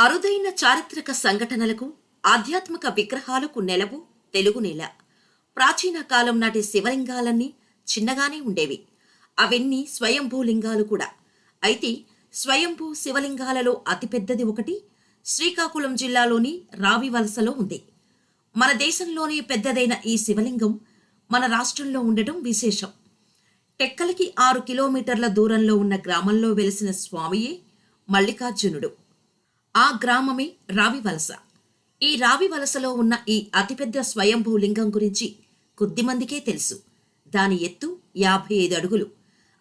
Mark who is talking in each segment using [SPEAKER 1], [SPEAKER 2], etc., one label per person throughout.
[SPEAKER 1] అరుదైన చారిత్రక సంఘటనలకు ఆధ్యాత్మిక విగ్రహాలకు నెలవు తెలుగు నేల. ప్రాచీన కాలం నాటి శివలింగాలన్నీ చిన్నగానే ఉండేవి. అవన్నీ స్వయంభూ కూడా. అయితే స్వయంభూ శివలింగాలలో అతిపెద్దది ఒకటి శ్రీకాకుళం జిల్లాలోని రావివలసలో ఉంది. మన దేశంలోనే పెద్దదైన ఈ శివలింగం మన రాష్ట్రంలో ఉండటం విశేషం. టెక్కలకి ఆరు కిలోమీటర్ల దూరంలో ఉన్న గ్రామంలో వెలిసిన స్వామియే మల్లికార్జునుడు. ఆ గ్రామమే రావివలస ఈ రావివలసలో ఉన్న ఈ అతిపెద్ద స్వయంభూ లింగం గురించి కొద్దిమందికే తెలుసు. దాని ఎత్తు యాభై ఐదు అడుగులు.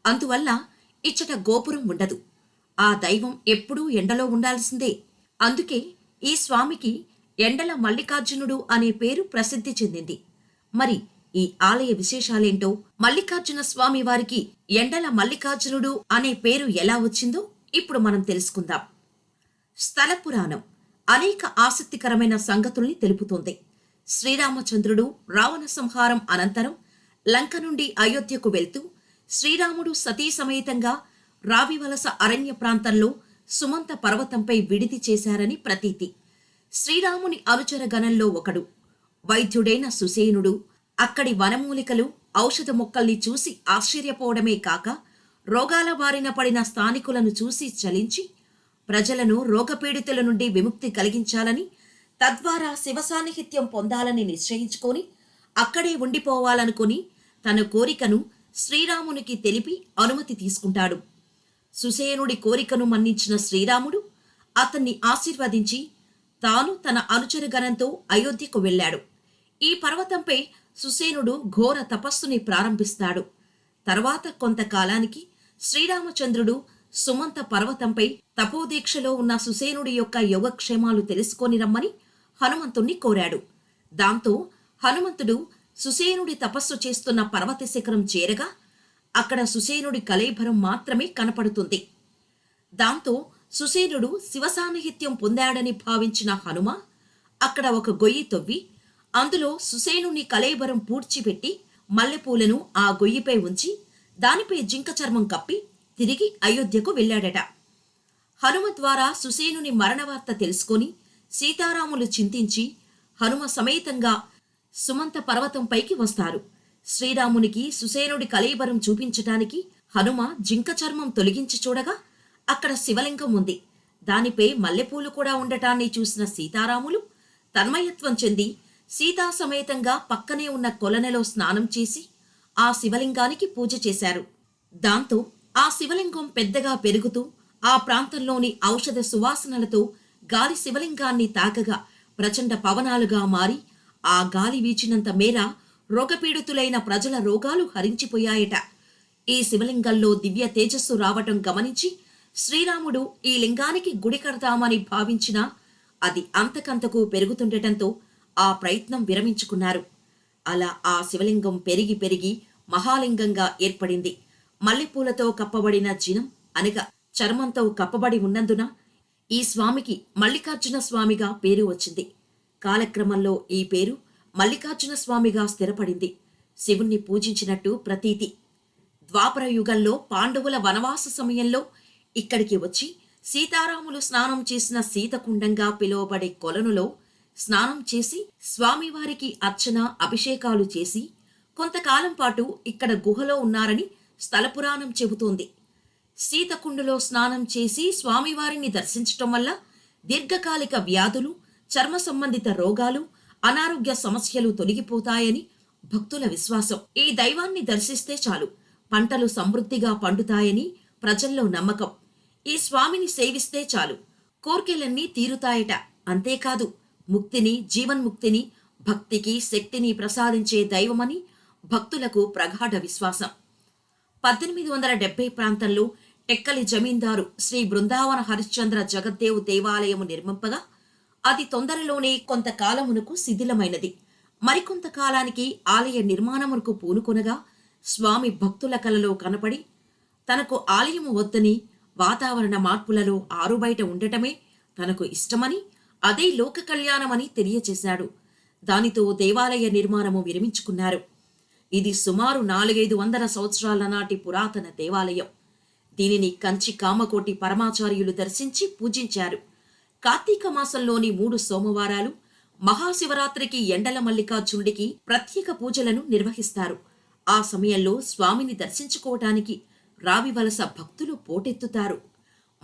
[SPEAKER 1] అందువల్ల ఇచ్చట గోపురం ఉండదు. ఆ దైవం ఎప్పుడూ ఎండలో ఉండాల్సిందే. అందుకే ఈ స్వామికి ఎండల మల్లికార్జునుడు అనే పేరు ప్రసిద్ధి చెందింది. మరి ఈ ఆలయ విశేషాలేంటో? మల్లికార్జున స్వామి వారికి ఎండల మల్లికార్జునుడు అనే పేరు ఎలా వచ్చిందో ఇప్పుడు మనం తెలుసుకుందాం. స్థల పురాణం అనేక ఆసక్తికరమైన సంగతుల్ని తెలుపుతోంది. శ్రీరామచంద్రుడు రావణ సంహారం అనంతరం లంక నుండి అయోధ్యకు వెళ్తూ శ్రీరాముడు సతీ సమేతంగా రావివలస అరణ్య ప్రాంతంలో సుమంత పర్వతంపై విడిది చేశారని ప్రతీతి. శ్రీరాముని అనుచర గణంలో ఒకడు వైద్యుడైన సుసేనుడు అక్కడి వనమూలికలు ఔషధ మొక్కల్ని చూసి ఆశ్చర్యపోవడమే కాక రోగాల బారిన పడిన స్థానికులను చూసి చలించి ప్రజలను రోగపీడితుల నుండి విముక్తి కలిగించాలని తద్వారా శివ సాన్నిహిత్యం పొందాలని నిశ్చయించుకొని అక్కడే ఉండిపోవాలనుకుని తన కోరికను శ్రీరామునికి తెలిపి అనుమతి తీసుకుంటాడు. సుసేనుడి కోరికను మన్నించిన శ్రీరాముడు అతన్ని ఆశీర్వదించి తాను తన అనుచరుగణంతో అయోధ్యకు వెళ్ళాడు. ఈ పర్వతంపై సుసేనుడు ఘోర తపస్సుని ప్రారంభిస్తాడు. తర్వాత కొంతకాలానికి శ్రీరామచంద్రుడు సుమంత పర్వతంపై తపోదీక్షలో ఉన్న సుసేనుడి యొక్క యోగక్షేమాలు తెలుసుకొని రమ్మని హనుమంతుణ్ణి కోరాడు. దాంతో హనుమంతుడు సుసేనుడి తపస్సు చేస్తున్న పర్వత శిఖరం చేరగా అక్కడ సుసేనుడి కలేభరం మాత్రమే కనపడుతుంది. దాంతో సుసేనుడు శివసాన్నిహిత్యం పొందాడని భావించిన హనుమ అక్కడ ఒక గొయ్యి తవ్వి అందులో సుసేనుని కలేబరం పూడ్చిపెట్టి మల్లెపూలను ఆ గొయ్యిపై ఉంచి దానిపై జింక చర్మం కప్పి తిరిగి అయోధ్యకు వెళ్ళాడట. హనుమ ద్వారా సుసేనుని మరణవార్త తెలుసుకొని సీతారాములు చింతించి హనుమ సమేతంగా సుమంత పర్వతంపైకి వస్తారు. శ్రీరామునికి సుసేనుడి కలయిబరం చూపించటానికి హనుమ జింక చర్మం తొలగించి చూడగా అక్కడ శివలింగం ఉంది. దానిపై మల్లెపూలు కూడా ఉండటాన్ని చూసిన సీతారాములు తన్మయత్వం చెంది సీతా సమేతంగా పక్కనే ఉన్న కొలనెలో స్నానం చేసి ఆ శివలింగానికి పూజ చేశారు. దాంతో ఆ శివలింగం పెద్దగా పెరుగుతూ ఆ ప్రాంతంలోని ఔషధ సువాసనలతో గాలి శివలింగాన్ని తాకగా ప్రచండ పవనాలుగా మారి ఆ గాలి వీచినంత మేర రోగపీడితులైన ప్రజల రోగాలు హరించిపోయాయట. ఈ శివలింగంలో దివ్య తేజస్సు రావటం గమనించి శ్రీరాముడు ఈ లింగానికి గుడి కడతామని భావించినా అది అంతకంతకు పెరుగుతుండటంతో ఆ ప్రయత్నం విరమించుకున్నారు. అలా ఆ శివలింగం పెరిగి పెరిగి మహాలింగంగా ఏర్పడింది. మల్లెపూలతో కప్పబడిన జినం అనగా చర్మంతో కప్పబడి ఉన్నందున ఈ స్వామికి మల్లికార్జున స్వామిగా పేరు వచ్చింది. కాలక్రమంలో ఈ పేరు మల్లికార్జున స్వామిగా స్థిరపడింది. శివుణ్ణి పూజించినట్టు ప్రతీతి. ద్వాపర యుగంలో పాండవుల వనవాస సమయంలో ఇక్కడికి వచ్చి సీతారాములు స్నానం చేసిన సీతకుండంగా పిలువబడే కొలనులో స్నానం చేసి స్వామివారికి అర్చన అభిషేకాలు చేసి కొంతకాలం పాటు ఇక్కడ గుహలో ఉన్నారని స్థలపురాణం చెబుతోంది. సీతకుండులో స్నానం చేసి స్వామివారిని దర్శించటం వల్ల దీర్ఘకాలిక వ్యాధులు చర్మ సంబంధిత రోగాలు అనారోగ్య సమస్యలు తొలగిపోతాయని భక్తుల విశ్వాసం. ఈ దైవాన్ని దర్శిస్తే చాలు. పంటలు సమృద్ధిగా పండుతాయని ప్రజల్లో నమ్మకం. ఈ స్వామిని సేవిస్తే చాలు. కోర్కెలన్నీ తీరుతాయట. అంతేకాదు ముక్తిని జీవన్ముక్తిని భక్తికి శక్తిని ప్రసాదించే దైవమని భక్తులకు ప్రగాఢ విశ్వాసం. పద్దెనిమిది వందల డెబ్బై ప్రాంతంలో టెక్కలి జమీందారు శ్రీ బృందావన హరిశ్చంద్ర జగద్దేవు దేవాలయము నిర్మింపగా అది తొందరలోనే కొంతకాలమునకు శిథిలమైనది. మరికొంత కాలానికి ఆలయ నిర్మాణమునకు పూనుకొనగా స్వామి భక్తుల కలలో కనపడి తనకు ఆలయము వద్దని వాతావరణ మార్పులలో ఆరుబయట ఉండటమే తనకు ఇష్టమని అదే లోక కళ్యాణమని తెలియచేశాడు. దానితో దేవాలయ నిర్మాణము విరమించుకున్నారు. ఇది సుమారు నాలుగైదు వందల సంవత్సరాల నాటి పురాతన దేవాలయం. దీనిని కంచి కామకోటి పరమాచార్యులు దర్శించి పూజించారు. కార్తీక మాసంలోని మూడు సోమవారాలు మహాశివరాత్రికి ఎండల మల్లికార్జునుడికి ప్రత్యేక పూజలను నిర్వహిస్తారు. ఆ సమయంలో స్వామిని దర్శించుకోవటానికి రావివలస భక్తులు పోటెత్తుతారు.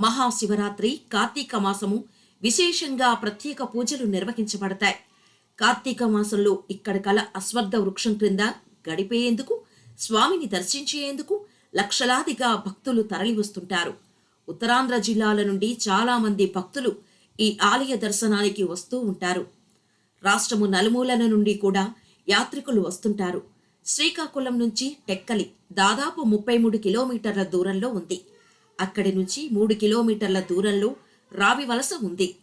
[SPEAKER 1] మహాశివరాత్రి కార్తీక మాసము విశేషంగా ప్రత్యేక పూజలు నిర్వహించబడతాయి. కార్తీక మాసంలో ఇక్కడ కల అశ్వత్థ వృక్షం క్రింద గడిపేందుకు స్వామిని దర్శించేందుకు లక్షలాదిగా భక్తులు తరలివస్తుంటారు. ఉత్తరాంధ్ర జిల్లాల నుండి చాలామంది భక్తులు ఈ ఆలయ దర్శనానికి వస్తూ ఉంటారు. రాష్ట్రము నలుమూలల నుండి కూడా యాత్రికులు వస్తుంటారు. శ్రీకాకుళం నుంచి టెక్కలి దాదాపు ముప్పై మూడు కిలోమీటర్ల దూరంలో ఉంది. అక్కడి నుంచి మూడు కిలోమీటర్ల దూరంలో రావివలస ఉంది.